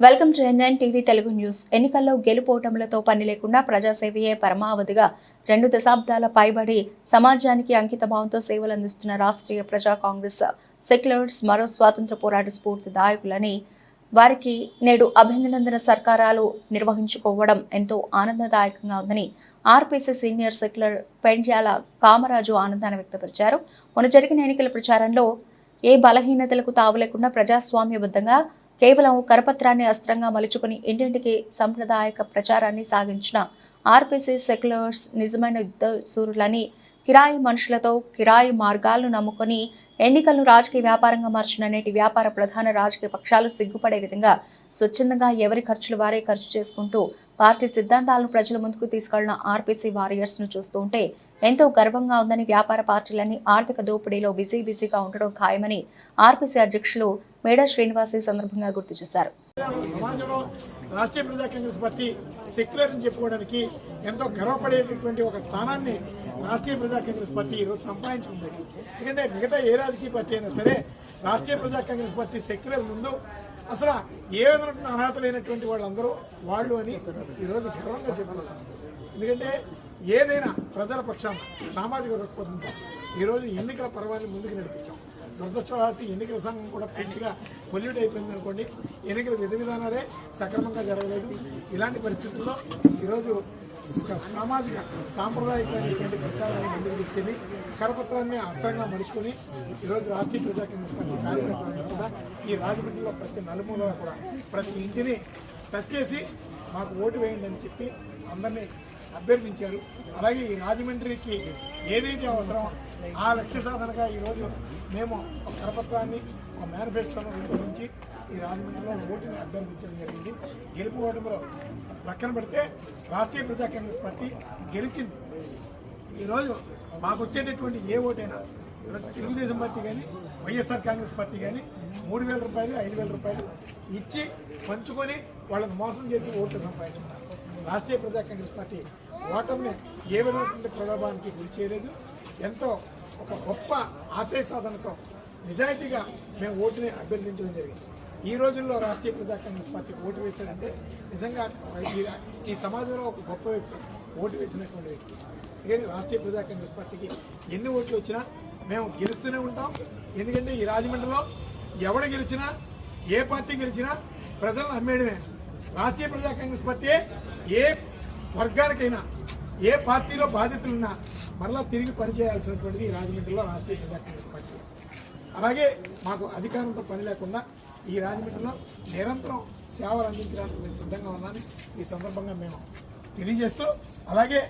Welcome to NN TV Telugu news. ఎన్నికల్లో గెలుపోటములతో పని లేకుండా ప్రజాసేవయే పరమావధిగా రెండు దశాబ్దాల పైబడి సమాజానికి అంకితభావంతో సేవలు అందిస్తున్న రాష్ట్రీయ ప్రజా కాంగ్రెస్ సెక్యులర్స్ మరో స్వాతంత్ర పోరాట స్ఫూర్తి దాయకులని వారికి నేడు అభినందన సర్కారాలు నిర్వహించుకోవడం ఎంతో ఆనందదాయకంగా ఉందని RPC senior secular Pendyala Kamaraju ఆనందాన్ని వ్యక్తపరిచారు. మొన్న జరిగిన ఎన్నికల ప్రచారంలో ఏ బలహీనతలకు తావు లేకుండా ప్రజాస్వామ్యబద్ధంగా కేవలం కరపత్రాన్ని అస్త్రంగా మలుచుకుని ఇంటింటికి సాంప్రదాయక ప్రచారాన్ని సాగించిన ఆర్పీసీ సెక్యులర్స్ నిజమైన యుద్ధ సూరులని కిరాయి మనుషులతో కిరాయి మార్గాలను నమ్ముకొని ఎన్నికలను రాజకీయ వ్యాపారంగా మార్చిన నేటి వ్యాపార ప్రధాన రాజకీయ పక్షాలు సిగ్గుపడే విధంగా స్వచ్ఛందంగా ఎవరి ఖర్చులు వారే ఖర్చు చేసుకుంటూ పార్టీ సిద్ధాంతాలను ప్రజల ముందుకు తీసుకెళ్ళిన ఆర్పీసీ వారియర్స్ను చూస్తూ ఉంటే ఎంతో గర్వంగా ఉందని వ్యాపార పార్టీలన్నీ ఆర్థిక దోపిడీలో బిజీ బిజీగా ఉండడం ఖాయమని ఆర్పీసీ అధ్యక్షులు మేడా శ్రీనివాస్ ఈ సందర్భంగా గుర్తు చేశారు. సమాజంలో రాష్ట్రీయ ప్రజా కాంగ్రెస్ పార్టీ సెక్యులర్ అని చెప్పుకోవడానికి ఎంతో గర్వపడేటటువంటి ఒక స్థానాన్ని రాష్ట్రీయ ప్రజా కాంగ్రెస్ పార్టీ ఈరోజు సంపాదించుకుంది. ఎందుకంటే మిగతా ఏ రాజకీయ పార్టీ అయినా సరే రాష్ట్రీయ ప్రజా కాంగ్రెస్ పార్టీ సెక్యులర్ ముందు అసలు ఏ విధమైన అర్హత లేనటువంటి వాళ్ళందరూ వాళ్ళు అని ఈరోజు గర్వంగా చెప్పుకోవచ్చు ఎందుకంటే ఏదైనా ప్రజల పక్షాన సామాజిక దృక్పథంతో ఈరోజు ఎన్నికల పర్వాన్ని ముందుకు నడిపించాం. దురదృష్టవశాత్తు ఎన్నికల సంఘం కూడా పూర్తిగా పొల్యూట్ అయిపోయింది అనుకోండి. ఎన్నికల విధి విధానాలే సక్రమంగా జరగలేదు. ఇలాంటి పరిస్థితుల్లో ఈరోజు ఒక సామాజిక సాంప్రదాయకమైనటువంటి ప్రచారాన్ని ముందుకు తీసుకెళ్ళి కరపత్రాన్ని అస్త్రంగా మలుచుకొని ఈరోజు రాష్ట్రీయ ప్రజాకేంద్ర కార్యక్రమాన్ని కూడా ఈ రాజమండ్రిలో ప్రతి నలుమూలలో కూడా ప్రతి ఇంటిని టచ్ చేసి మాకు ఓటు వేయండి అని చెప్పి అందరినీ అభ్యర్థించారు. అలాగే ఈ రాజమండ్రికి ఏదైతే అవసరం ఆ లక్ష్య సాధనగా ఈరోజు మేము ఒక కరపత్రాన్ని ఒక మేనిఫెస్టోను రూపొందించి ఈ రాజమండ్రిలో ఓటుని అభ్యర్థించడం జరిగింది. గెలుపు ఓటమిలో పక్కన పెడితే రాష్ట్రీయ ప్రజా కాంగ్రెస్ పార్టీ గెలిచింది. ఈరోజు మాకు వచ్చేటటువంటి ఏ ఓటైనా తెలుగుదేశం పార్టీ కానీ వైఎస్ఆర్ కాంగ్రెస్ పార్టీ కానీ మూడు వేల రూపాయలు ఐదు వేల రూపాయలు ఇచ్చి పంచుకొని వాళ్ళని మోసం చేసి ఓట్లు సంపాదించుకున్నారు. రాష్ట్రీయ ప్రజా కాంగ్రెస్ పార్టీ ఓటమిని ఏ విధమైనటువంటి ప్రలోభానికి గురి చేయలేదు. ఎంతో ఒక గొప్ప ఆశయ సాధనతో నిజాయితీగా మేము ఓటుని అభ్యర్థించడం జరిగింది. ఈ రోజుల్లో రాష్ట్రీయ ప్రజా కాంగ్రెస్ పార్టీకి ఓటు వేశారంటే నిజంగా ఈ- ఈ సమాజంలో ఒక గొప్ప వ్యక్తి ఓటు వేసినటువంటి వ్యక్తి. అందుకని రాష్ట్రీయ ప్రజా కాంగ్రెస్ పార్టీకి ఎన్ని ఓట్లు వచ్చినా మేము గెలుస్తూనే ఉంటాం. ఎందుకంటే ఈ రాజమండ్రిలో ఎవడు గెలిచినా ఏ పార్టీ గెలిచినా ప్రజలను అమ్మేయడమే రాష్ట్రీయ ప్రజా కాంగ్రెస్ పార్టీ ఏ వర్గానికైనా ఏ పార్టీలో బాధితులున్నా మరలా తిరిగి పనిచేయాల్సినటువంటిది ఈ రాజమండ్రిలో రాష్ట్రీయ ప్రజా కాంగ్రెస్ పార్టీ. అలాగే మాకు అధికారంతో పని లేకుండా ఈ రాజమండ్రిలో నిరంతరం సేవలు అందించడానికి మేము సిద్ధంగా ఉన్నామని ఈ సందర్భంగా మేము తెలియజేస్తూ అలాగే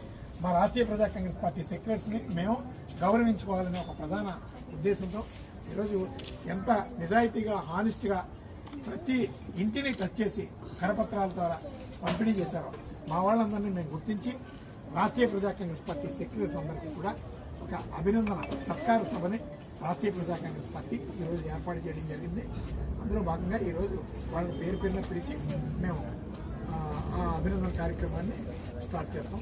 మా రాష్ట్రీయ ప్రజా కాంగ్రెస్ పార్టీ సెక్రటరీస్ని మేము గౌరవించుకోవాలనే ఒక ప్రధాన ఉద్దేశంతో ఈరోజు ఎంత నిజాయితీగా హానెస్ట్గా ప్రతి ఇంటిని టచ్ చేసి కరపత్రాల ద్వారా పంపిణీ చేశారో మా వాళ్ళందరినీ మేము గుర్తించి రాష్ట్రీయ ప్రజా కాంగ్రెస్ పార్టీ సెక్రటరీస్ అందరికీ కూడా ఒక అభినందన సత్కార సభని రాష్ట్రీయ ప్రజా కాంగ్రెస్ పార్టీ ఈరోజు ఏర్పాటు చేయడం జరిగింది. అందులో భాగంగా ఈరోజు వాళ్ళని పేరు పేరున పిలిచి మేము ఆ, ఆ అభినందన కార్యక్రమాన్ని స్టార్ట్ చేస్తాం.